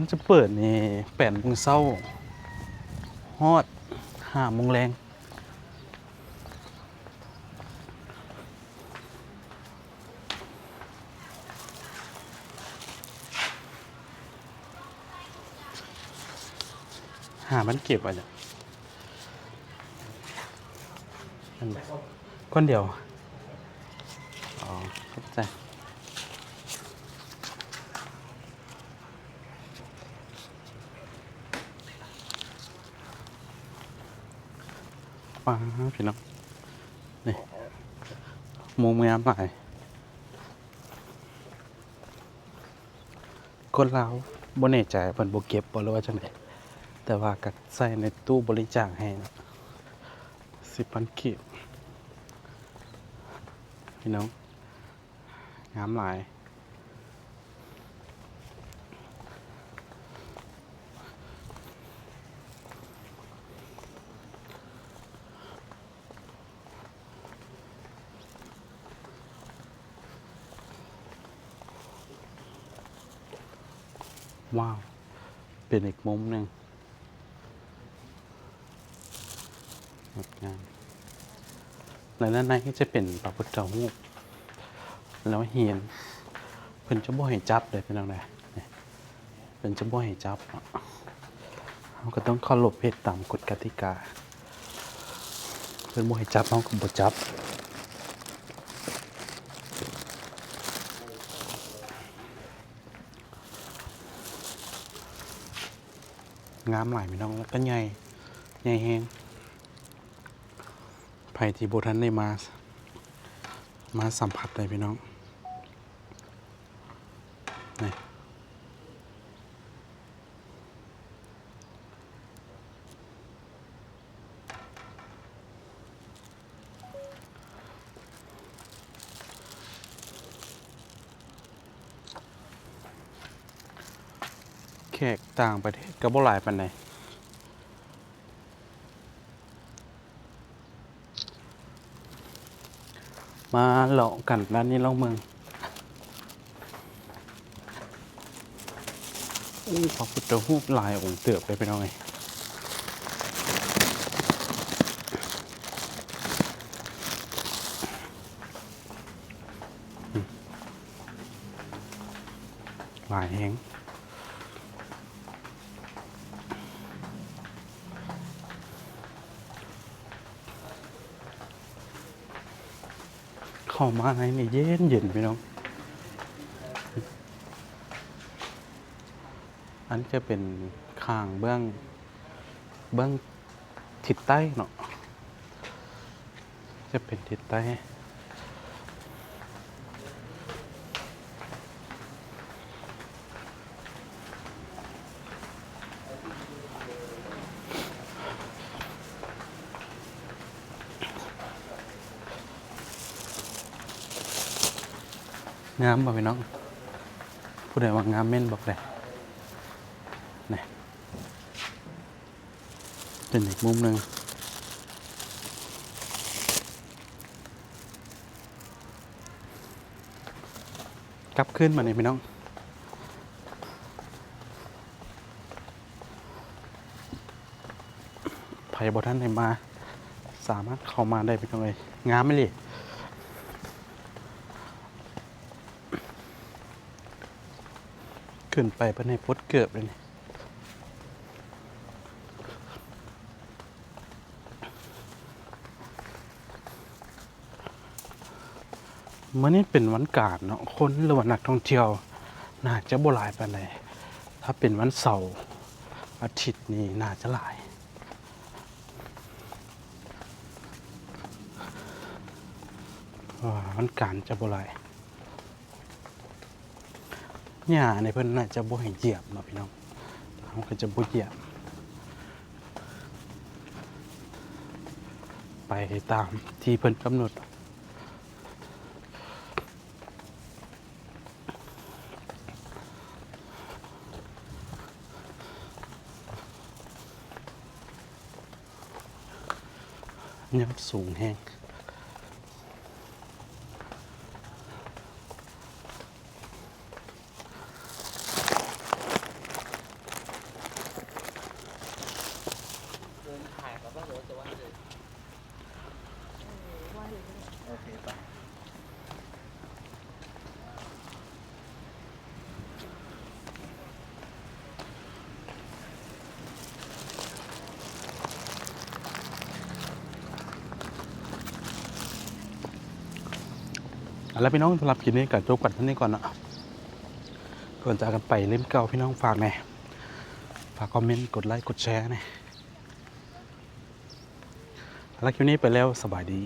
พิ่นจะเปิดนี่แปดโมงเช้าฮอดห้าโมงแรงหามันเก็บอะจ้ะนั่นแหละก้อนเดียว อ๋อเข้าใจ ว้าพี่น้องนี่หมูงามหลายคนลาวบ่แน่ใจเพิ่นบ่เก็บบ่หรือว่าจังได๋แต่ว่าก็ใส่ในตู้บริจาคให้นะสิบพันกีบพี่น้องงามหลาย ว้าว เป็นอีกมุมหนึ่งงดงามในด้านในก็จะเป็นพระพุทธรูปแล้วเหียนเพิ่นจะบ่ให้จับเลยเป็นจังไดนี่เพิ่นจะบ่ให้จับเนาะเราก็ต้องเคารพเพศตามกฎกติกา เพิ่นบ่ให้จับเราก็บ่จับ งามหลายพี่น้องแล้วก็ใหญ่ใหญ่แห้งไผ่ที่โบทันได้มา มาสัมผัสเลยพี่น้อง ขกต่างประเทศก็บ่หลายปานใดมาเลาะกันร้านนี้เล่าเมืองอู้พระพุทธรูปลายองค์เตือบไปไปหน่อยอืมลายแห้ง เข้ามาในนี่เย็นเย็นพี่น้อง อันจะเป็นข้างเบื้องเบื้องทิศใต้เนาะจะเป็นทิศใต้ งามบ่พี่น้อง ผู้ใดว่างามเม่นบอกเลยนี่เป็นอีกมุมหนึ่งกลับขึ้นมาเนี่ยพี่น้องไผ่บท่านไหนมา สามารถเข้ามาได้พี่น้องเลยงามไหมล่ ขึ้นไปภายในพดเกือบเลยนี่มันนี่เป็นวันกาดเนาะคนหรือว่านักท่องเที่ยว น่าจะบ่หลายไปานถ้าเป็นวันเสาร์อาทิตย์นี่น่าจะหลาย วันการจะบ่หลาย หญ้าในเพิ่นน่าจะบ่ให้เหยียบเนาะพี่น้องเขาก็จะบ่เหยียบ ไปตามที่เพิ่นกำหนดยอดสูงแห้ง แล้วพี่น้องสำหรับคลิปนี้ก็จบกันท่านี้ก่อนนะก่อนจากกันไปเล่มเก่าพี่น้องฝากแน่ฝากคอมเมนต์กดไลค์กดแชร์แน่แล้วคลิปนี้ไปแล้วสบายดี